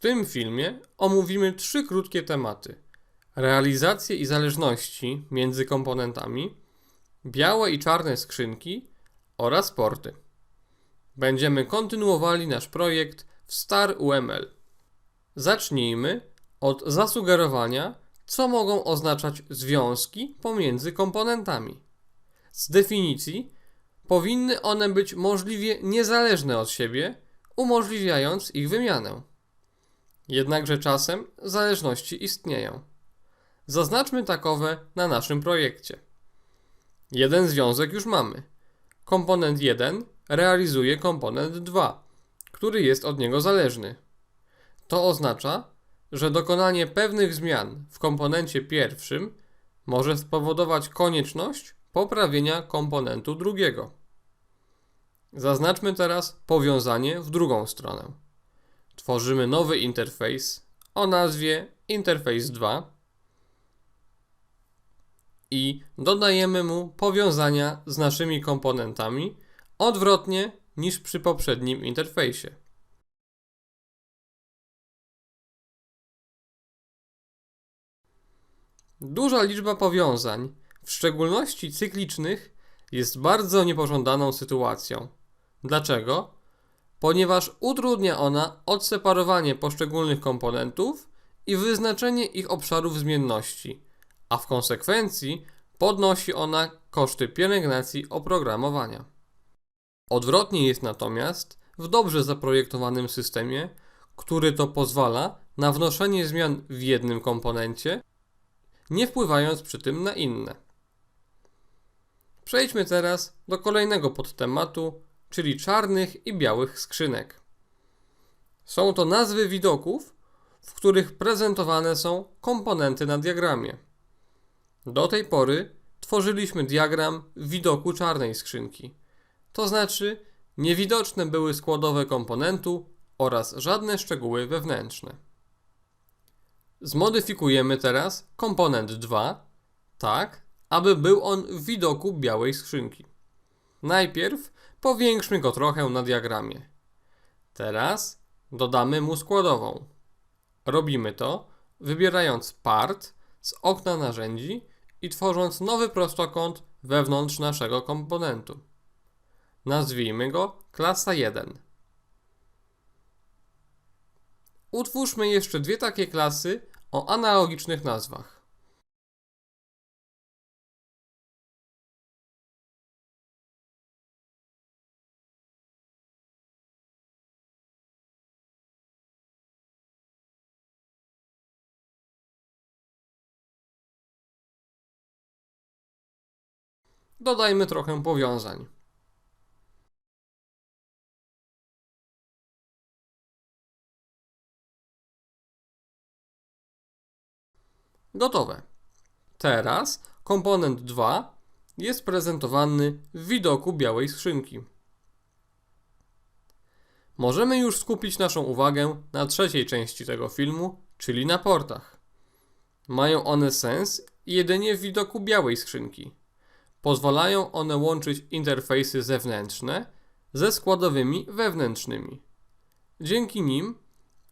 tym filmie omówimy trzy krótkie tematy: realizację i zależności między komponentami, białe i czarne skrzynki oraz porty. Będziemy kontynuowali nasz projekt w Star UML. Zacznijmy od zasugerowania, co mogą oznaczać związki pomiędzy komponentami. Z definicji powinny one być możliwie niezależne od siebie, umożliwiając ich wymianę. Jednakże czasem zależności istnieją. Zaznaczmy takowe na naszym projekcie. Jeden związek już mamy. Komponent 1 realizuje komponent 2, który jest od niego zależny. To oznacza, że dokonanie pewnych zmian w komponencie pierwszym może spowodować konieczność poprawienia komponentu drugiego. Zaznaczmy teraz powiązanie w drugą stronę. Tworzymy nowy interfejs o nazwie Interface 2 i dodajemy mu powiązania z naszymi komponentami odwrotnie niż przy poprzednim interfejsie. Duża liczba powiązań, w szczególności cyklicznych, jest bardzo niepożądaną sytuacją. Dlaczego? Ponieważ utrudnia ona odseparowanie poszczególnych komponentów i wyznaczenie ich obszarów zmienności, a w konsekwencji podnosi ona koszty pielęgnacji oprogramowania. Odwrotnie jest natomiast w dobrze zaprojektowanym systemie, który to pozwala na wnoszenie zmian w jednym komponencie, nie wpływając przy tym na inne. Przejdźmy teraz do kolejnego podtematu, czyli czarnych i białych skrzynek. Są to nazwy widoków, w których prezentowane są komponenty na diagramie. Do tej pory tworzyliśmy diagram widoku czarnej skrzynki, to znaczy niewidoczne były składowe komponentu oraz żadne szczegóły wewnętrzne. Zmodyfikujemy teraz komponent 2 tak, aby był on w widoku białej skrzynki. Najpierw powiększmy go trochę na diagramie. Teraz dodamy mu składową. Robimy to wybierając part z okna narzędzi i tworząc nowy prostokąt wewnątrz naszego komponentu. Nazwijmy go klasa 1. Utwórzmy jeszcze dwie takie klasy o analogicznych nazwach. Dodajmy trochę powiązań. Gotowe. Teraz komponent 2 jest prezentowany w widoku białej skrzynki. Możemy już skupić naszą uwagę na trzeciej części tego filmu, czyli na portach. Mają one sens jedynie w widoku białej skrzynki. Pozwalają one łączyć interfejsy zewnętrzne ze składowymi wewnętrznymi. Dzięki nim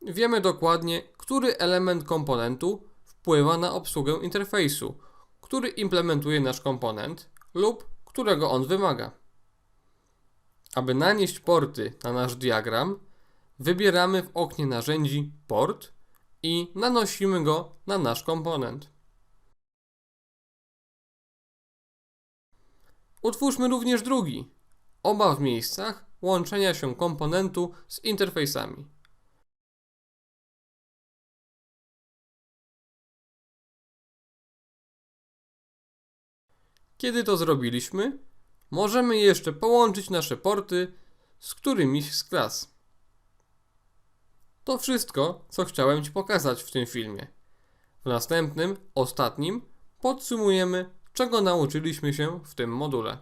wiemy dokładnie, który element komponentu wpływa na obsługę interfejsu, który implementuje nasz komponent lub którego on wymaga. Aby nanieść porty na nasz diagram, wybieramy w oknie narzędzi port i nanosimy go na nasz komponent. Utwórzmy również drugi, oba w miejscach łączenia się komponentu z interfejsami. Kiedy to zrobiliśmy, możemy jeszcze połączyć nasze porty z którymiś z klas. To wszystko, co chciałem Ci pokazać w tym filmie. W następnym, ostatnim, podsumujemy, czego nauczyliśmy się w tym module.